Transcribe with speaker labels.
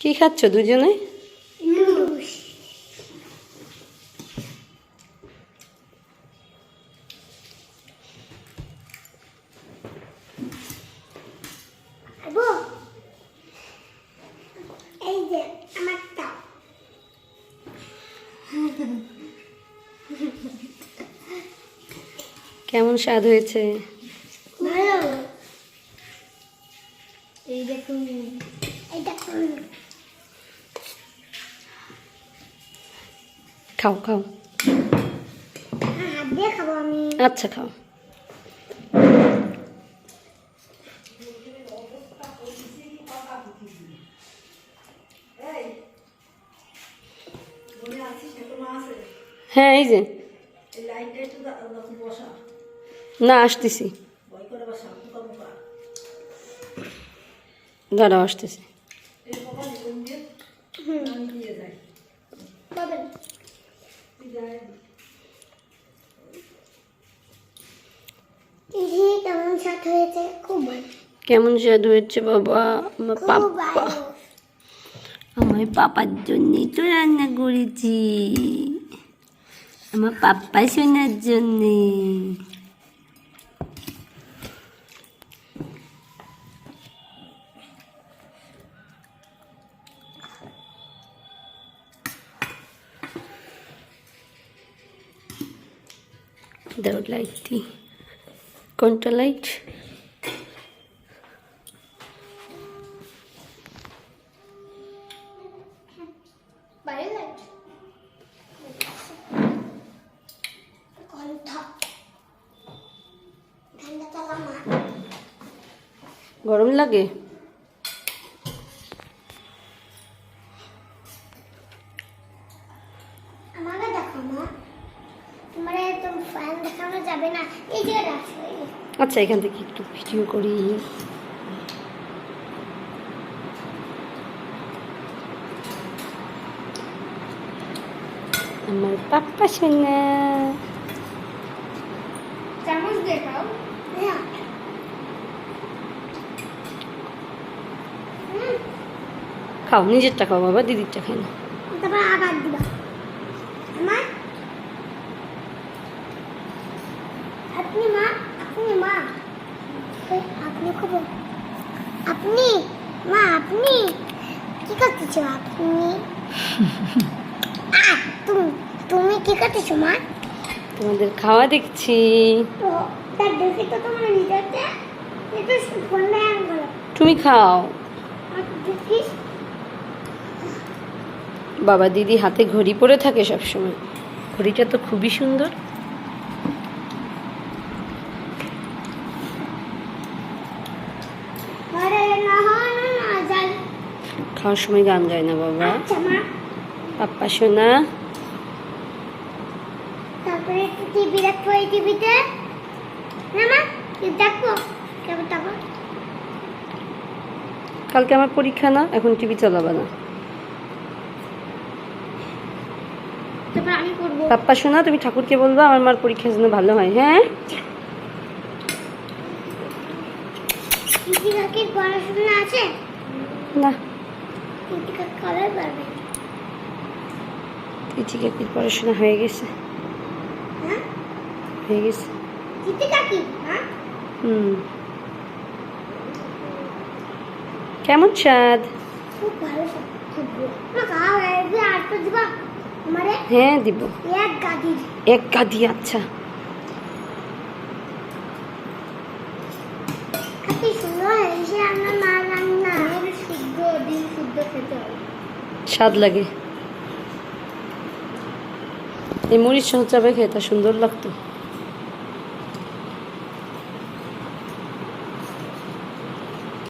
Speaker 1: কি খাচ্ছ দুজনে? কেমন স্বাদ হয়েছে
Speaker 2: ভালো এই দেখুন এই দেখুন
Speaker 1: খাও খাও।
Speaker 2: হ্যাঁ,
Speaker 1: আচ্ছা খাও। হ্যাঁ এই যে। না আসতেছি। দাঁড়াও আসতেছি
Speaker 2: বলেন এই কেমন
Speaker 1: স্বাদ হয়েছে? বাবা? আমার
Speaker 2: পাপা।
Speaker 1: আমার পাপার জন্যই তো রান্না করেছি। আমার পাপ্পা শোনার জন্যে। দাও লাইট দি কোনটা লাইট গরম লাগে?
Speaker 2: মা ফ্যান দেখানো যাবে না। এই।
Speaker 1: আচ্ছা এখান থেকে একটু ভিডিও করি। আমার পাপ্পা সোনা।
Speaker 2: চামচ দিয়ে খাও হ্যাঁ।
Speaker 1: খাও নিজেরটা খাও বাবা দিদিরটা খাই না
Speaker 2: তারপর আবার দিবা আমার আপনি মা আপনি মা। আপনি খবর আপনি মা আপনি। কি করতেছো আপনি? তুমি তুমি কি করতেছো মা?
Speaker 1: তোমাদের খাওয়া দেখছি। তুমি খাও। বাবা দিদি হাতে ঘড়ি পরে থাকে সবসময়। ঘড়িটা তো খুবই সুন্দর
Speaker 2: আরে না হয় না না যাই
Speaker 1: খাওয়ার সময় গান গায় না বাবা?
Speaker 2: আচ্ছা
Speaker 1: পাপ্পা শোনা
Speaker 2: তারপরে টিভি দেখব এই টিভিতে না মা দেখব। কেমন দেখো
Speaker 1: কালকে আমার পরীক্ষা না এখন টিভি চালাবে না। পাপ্পা সোনা তুমি ঠাকুরকে বলবা আমার মার পরীক্ষা যেন ভালো হয় হ্যাঁ?
Speaker 2: পড়াশোনা আছে?
Speaker 1: না। পড়াশোনা হয়ে গেছে।
Speaker 2: হ্যাঁ?
Speaker 1: হয়ে গেছে।
Speaker 2: হ্যাঁ?
Speaker 1: হুম। কেমন
Speaker 2: আমারে।
Speaker 1: হ্যাঁ দিব।
Speaker 2: এক
Speaker 1: গাদি আচ্ছা।
Speaker 2: সুন্দর
Speaker 1: স্বাদ লাগে। এই মরিচ সহ চাবে খেতে সুন্দর লাগতো।